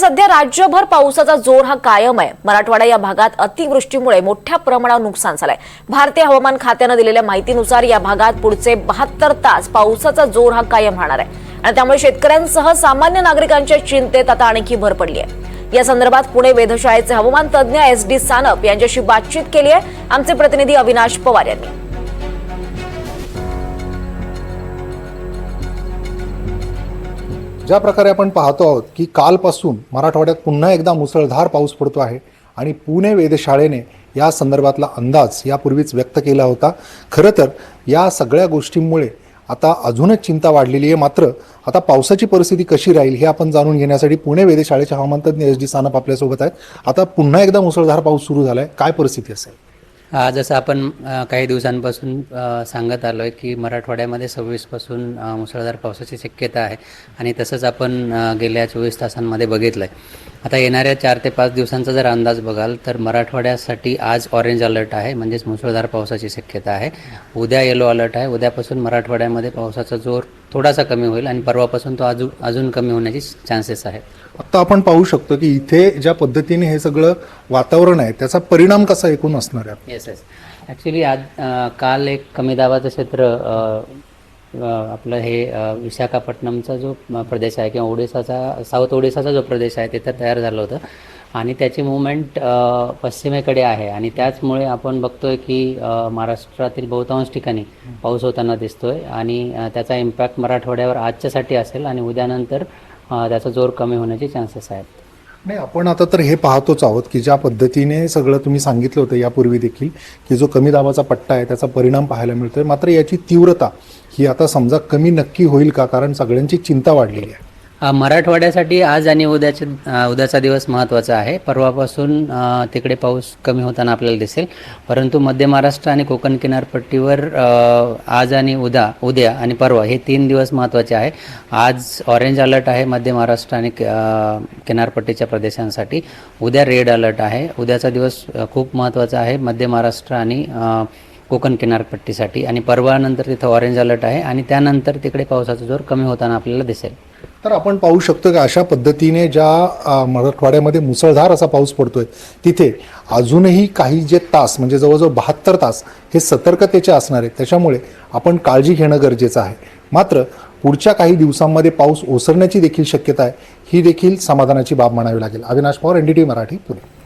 सध्या राज्यभर पावसाचा जोर हा कायम आहे. मराठवाडा या भागात अतिवृष्टीमुळे मोठ्या प्रमाणावर नुकसान झालंय. भारतीय हवामान खात्यानं दिलेल्या माहितीनुसार या भागात पुढचे बहात्तर तास पावसाचा जोर हा कायम राहणार आहे. आणि त्यामुळे शेतकऱ्यांसह सामान्य नागरिकांच्या चिंतेत आता आणखी भर पडली आहे या संदर्भात पुणे वेधशाळेचे हवामान तज्ज्ञ एस डी सानप यांच्याशी बातचीत केली आहे आमचे प्रतिनिधी अविनाश पवार यांनी. ज्या प्रकारे आपण पाहतो आहोत की कालपासून मराठवाड्यात पुन्हा एकदा मुसळधार पाऊस पडतो आहे आणि पुणे वेधशाळेने या संदर्भातला अंदाज यापूर्वीच व्यक्त केला होता. खरं तर या सगळ्या गोष्टींमुळे आता अजूनच चिंता वाढलेली आहे. मात्र आता पावसाची परिस्थिती कशी राहील हे आपण जाणून घेण्यासाठी पुणे वेधशाळेचे हवामानतज्ञ एस डी सानप आपल्यासोबत आहेत. आता पुन्हा एकदा मुसळधार पाऊस सुरू झाला आहे काय परिस्थिती असेल? जसं आपण काही दिवसांपासून सांगत आलो आहे की मराठवाड्यामध्ये सव्वीसपासून मुसळधार पावसाची शक्यता आहे आणि तसंच आपण गेल्या चोवीस तासांमध्ये बघितलं आहे आता येणाऱ्या चार ते पाच दिवसांचा जर अंदाज बघाल तर मराठवाड्यासाठी आज ऑरेंज अलर्ट आहे म्हणजेच मुसळधार पावसाची शक्यता आहे. उद्या येलो अलर्ट आहे. उद्यापासून मराठवाड्यामध्ये पावसाचा जोर थोडासा कमी होईल आणि परवापासून तो अजून अजून कमी होण्याची चान्सेस आहेत. आता आपण पाहू शकतो की इथे ज्या पद्धतीने हे सगळं वातावरण आहे त्याचा परिणाम कसा एकूण असणार आहे? येस येस ॲक्च्युली आज अ, काल एक कमी दाबाचं क्षेत्र अ, अ, आपलं हे अ, विशाखापट्टणमचा जो प्रदेश आहे किंवा ओडिसाचा साऊथ ओडिसाचा जो प्रदेश आहे तिथं तयार झालं होतं. आणि त्याची मुवमेंट पश्चिमेकडे आहे. आणि त्याचमुळे आपण बघतोय की अ, महाराष्ट्रातील बहुतांश ठिकाणी पाऊस होताना दिसतोय. आणि अ, त्याचा इम्पॅक्ट मराठवाड्यावर आजच्यासाठी असेल आणि उद्यानंतर अ, त्याचा जोर कमी होण्याचे चान्सेस आहेत. नाही आपण आता तर हे पाहतोच आहोत की ज्या पद्धतीने सगळं तुम्ही सांगितलं होतं यापूर्वी देखील की जो कमी दाबाचा पट्टा आहे त्याचा परिणाम पाहायला मिळतोय. मात्र याची तीव्रता ही आता समजा कमी नक्की होईल का? कारण सगळ्यांची चिंता वाढलेली आहे. मराठवाड्यासाठी आज आणि उद्याचे उद्याचा दिवस महत्त्वाचा आहे. परवापासून तिकडे पाऊस कमी होताना आपल्याला दिसेल. परंतु मध्य महाराष्ट्र आणि कोकण किनारपट्टीवर आज आणि उद्या उद्या आणि परवा हे तीन दिवस महत्त्वाचे आहे. आज ऑरेंज अलर्ट आहे मध्य महाराष्ट्र आणि किनारपट्टीच्या प्रदेशांसाठी. उद्या रेड अलर्ट आहे. उद्याचा दिवस खूप महत्त्वाचा आहे मध्य महाराष्ट्र आणि कोकण किनारपट्टीसाठी. आणि परवानंतर तिथं ऑरेंज अलर्ट आहे आणि त्यानंतर तिकडे पावसाचा जोर कमी होताना आपल्याला दिसेल. तर आपण पाहू शकतो की अशा पद्धतीने ज्या मराठवाड्यामध्ये मुसळधार असा पाऊस पडतोय तिथे अजूनही काही जे तास म्हणजे जवळजवळ बहात्तर तास हे सतर्कतेचे असणार आहेत. त्याच्यामुळे आपण काळजी घेणं गरजेचं आहे. मात्र पुढच्या काही दिवसांमध्ये पाऊस ओसरण्याची देखील शक्यता आहे. ही देखील समाधानाची बाब म्हणावी लागेल. अविनाश पवार टी मराठी पुणे.